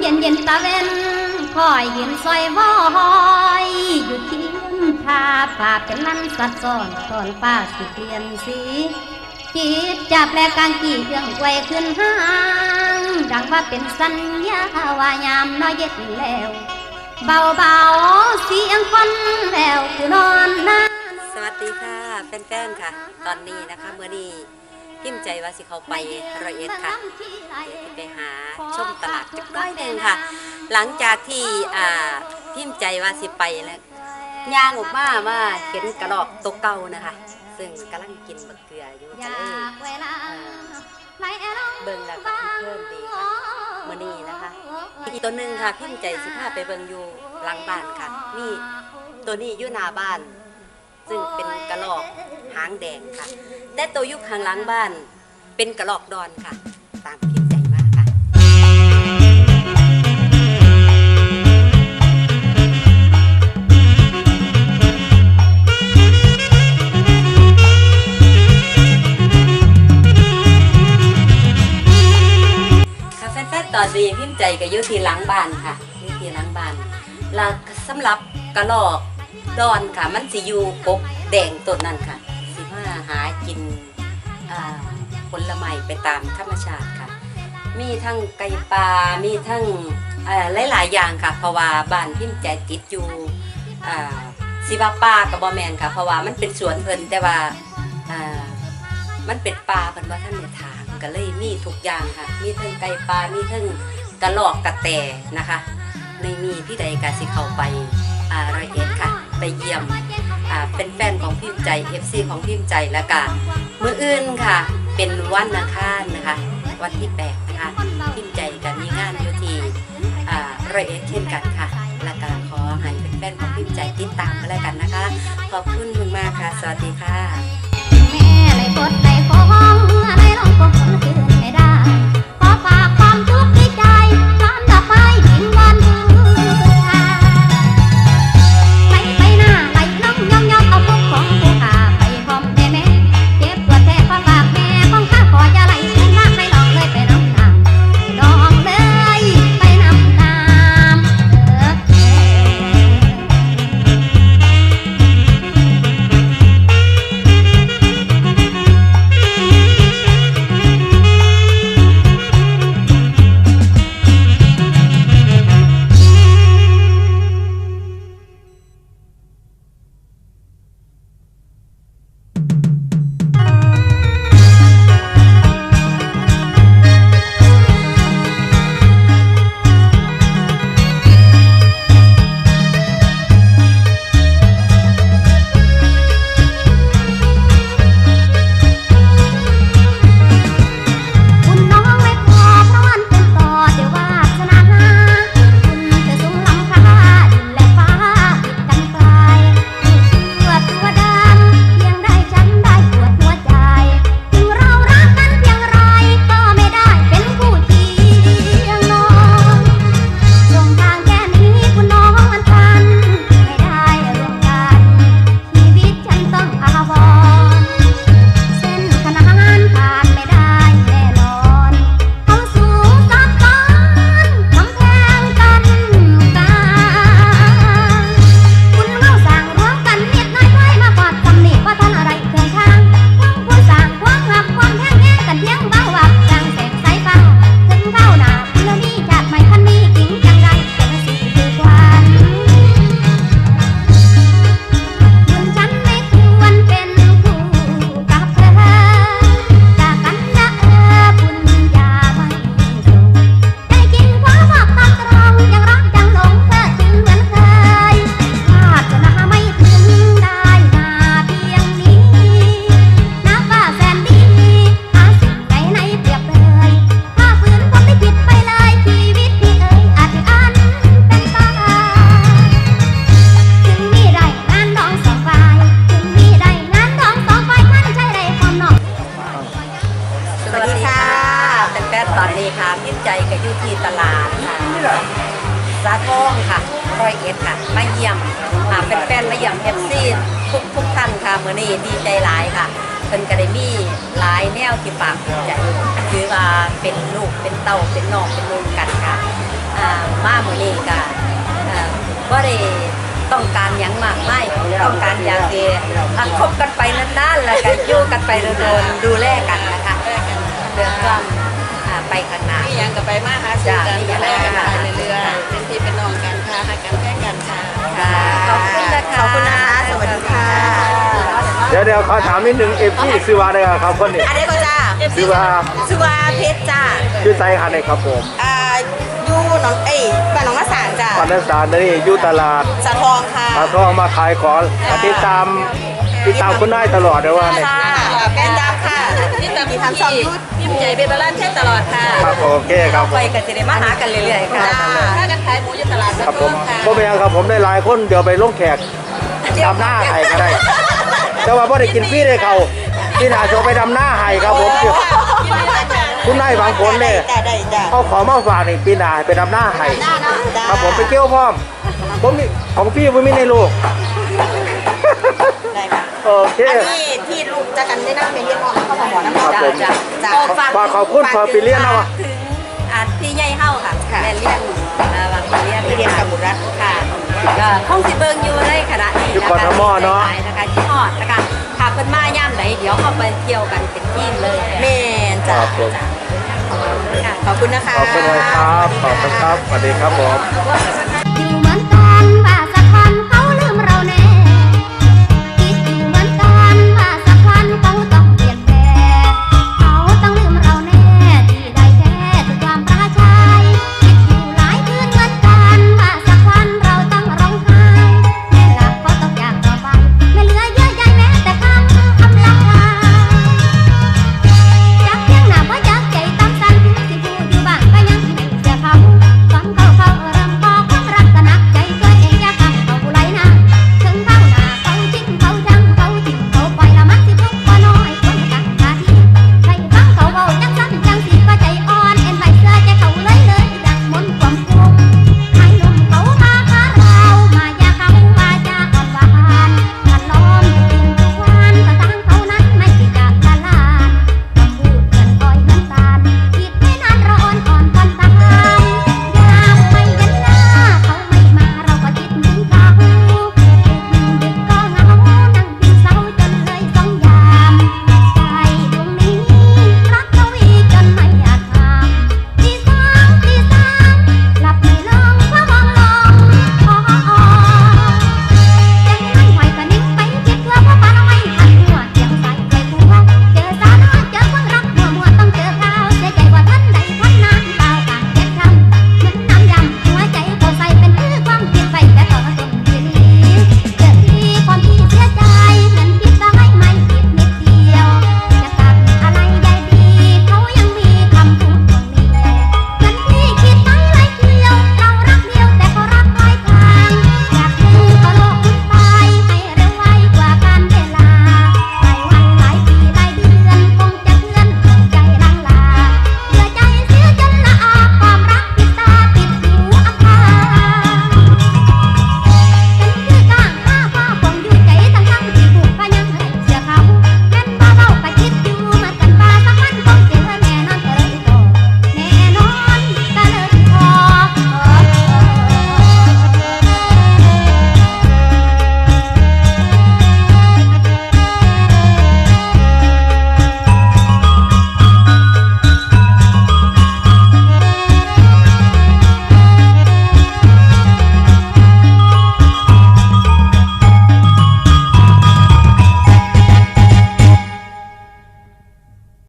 เย็นเย็นตะเวนคอยยืนซอยวอยอยู่ที่ทาป่าเป็นนั้นสัดซ้อนตอนป้าสิเปลี่ยนสีจิตจับแลกางกี่เอื้องไวขึ้นห้าง ดังว่าเป็นสัญญาว่ายามน้อยเย็นแล้ว เบาๆเสียงคนแล้วกูนอนน้าสวัสดีค่ะแฟนๆค่ะ ตอนนี้นะคะเมื่อนี้ พิมพ์ใจว่าสิเขาไปร้อยเอ็ดค่ะเดี๋ยวสิไปหาชมตลาดจักหน้อยหนึ่งค่ะ หลังจากที่พิมพ์ใจว่าสิไปแล้วย่างออกมาว่าเห็นกระรอกตัวเก่านะคะ ซึ่งกำลังกินมะเกลืออยู่จะเลยเวลเบิ่งแล้วก็เพิ่มดีค่ะมื้อนี้นะคะอีกตัวหนึ่งค่ะพิมพ์ใจสิพาไปเบิ่งอยู่หลังบ้านค่ะมีตัวนี้อยู่หน้าบ้าน ซึ่งเป็นกระรอกหางแดงค่ะ แต่ตัวยุคข้างหลังบ้าน เป็นกระรอกดอนค่ะ ตามพิมใจมากค่ะ ค่ะแฟนๆตอนนี้พิมพ์ใจก็อยู่ที่หลังบ้านค่ะยู่ที่หลังบ้านแล้วสำหรับกระรอกดอนค่ะ มันสิอยู่กกแดงต้นนั้นค่ะ สิมาหากิน ผลไม้ไปตามธรรมชาติค่ะ มีทั้งไก่ปลา มีทั้งหลายๆอย่างค่ะ เพราะว่าบ้านพิมพ์ใจติดอยู่อ่าสิว่าป่ากับบอแมนค่ะ เพราะว่ามันเป็นสวนเพิ่นแต่ว่ามันเป็นปลาเป็นว่าท่านในทางก็เลยมีทุกอย่างค่ะ มีทั้งไก่ปลา มีทั้งกระหรอกกระแตนะคะในมีที่ใดกาสิเข้าไปอ่ารอยเอ็ดค่ะ ไปเยี่ยม เป็นแฟนของพิมพ์ใจ FC ของพิมพ์ใจแล้วก็มืออื่นค่ะ เป็นวันอังคารนะคะ วันที่แปดนะคะพิมพ์ใจกันมีงานอยู่ที่อ่ารอยเอ็ดเช่นกันค่ะแล้วก็ขอให้เป็นแฟนของพิมพ์ใจติดตามกันแล้วกันนะคะ ขอบคุณมากค่ะ สวัสดีค่ะแม่ในกดในของในลองคงคืนไม่ได้ ซาทองค่ะรอยเอ็ดค่ะ มาเยี่ยมอ่าแฟนๆมาเยี่ยมเอฟซีทุกทุกท่านค่ะเมือนี้ดีใจหลายค่ะเป็นกระดมี่หลายแนวที่ปากภูมิใจคือว่าเป็นลูกเป็นเต่าเป็นน้องเป็นลูกกันค่ะอ่ามาเมื่อนี้ค่ะว่าได้ต้องการอย่างมากไม่ต้องการอยางเดียวคบกันไปนานๆแล้วก็ยู่กันไปโดนดูแลกันนะคะเรื่องควา ไปข้างหน้ามีหยังก็ไปมาหาสู่กันดูแลกันไปเรื่อยๆเป็นพี่เป็นน้องกันค่ะหากันแค่กันค่ะค่ะขอบคุณนะคะขอบคุณนะคะสวัสดีค่ะเดี๋ยวเดี๋ยวขอถามนิดนึงเอฟซีซื้อว่าได้ครับคนนี้ อันนี้ก็จ้าซื้อว่าชื่อว่าเพชรจ้าชื่อไซคันเลยครับผมอ่าอยู่หนองเอ้ยบ้านหนองมะสางจ้าปันนักสารนี่อยู่ตลาดสะทองค่ะปลาทองมาขายของติดตามติดตามคุณได้ตลอดเลยว่าเนี่ย ค่ะามที่ทำช่องยูทพิมพ์ใหญ่เบเบอร์ลันเทศตลอดค่ะครับโอเคครับไปกันจะได้มาหากันเรื่อยๆค่ะจ้าถ้ากันขายหมูอยู่ตลาดสะครับทผอมงค่ะผมเป็นยังครับผมได้หลายคนเดี๋ยวไปลงแขกดำหน้าไห้ก็ได้ แต่ว่าพอได้กินฟรีเลยเขาพี่นาโชว์ไปดำหน้าไห้ครับผมคุณนายบางคนเนี่ยจ้าได้จ้าเอาของมาฝากนี่ปีหนาไปดำหน้าไห้จ้าครับผมไปเกี่ยวพร้อม ผมมีของพี่ผมมีในโลกได้ค่ะโอเค อันนี้ที่ลูก จะกันได้นั่งไปเรียนหมอเข้ามาหมอน้ำครับผมจ้าจ้าฝากขอบคุณขอไปเรียนนะวะถึงอาที่ใหญ่เฮาค่ะแม่เลี้ยงอ่าว่าไปเรียนไปเรียนกับบุรัตค่ะก็ห้องสิเบิงอยู่ในขณะนี้อยู่กทมเนาะนะคะที่ฮอดนะคะถ้าเพิ่นมาย่ามไหนเดี๋ยวเข้าไปเที่ยวกันเป็นทีมเลยเมนจ้าครับผมค่ะขอบคุณนะคะ ขอบคุณครับ ขอบคุณครับ สวัสดีครับผม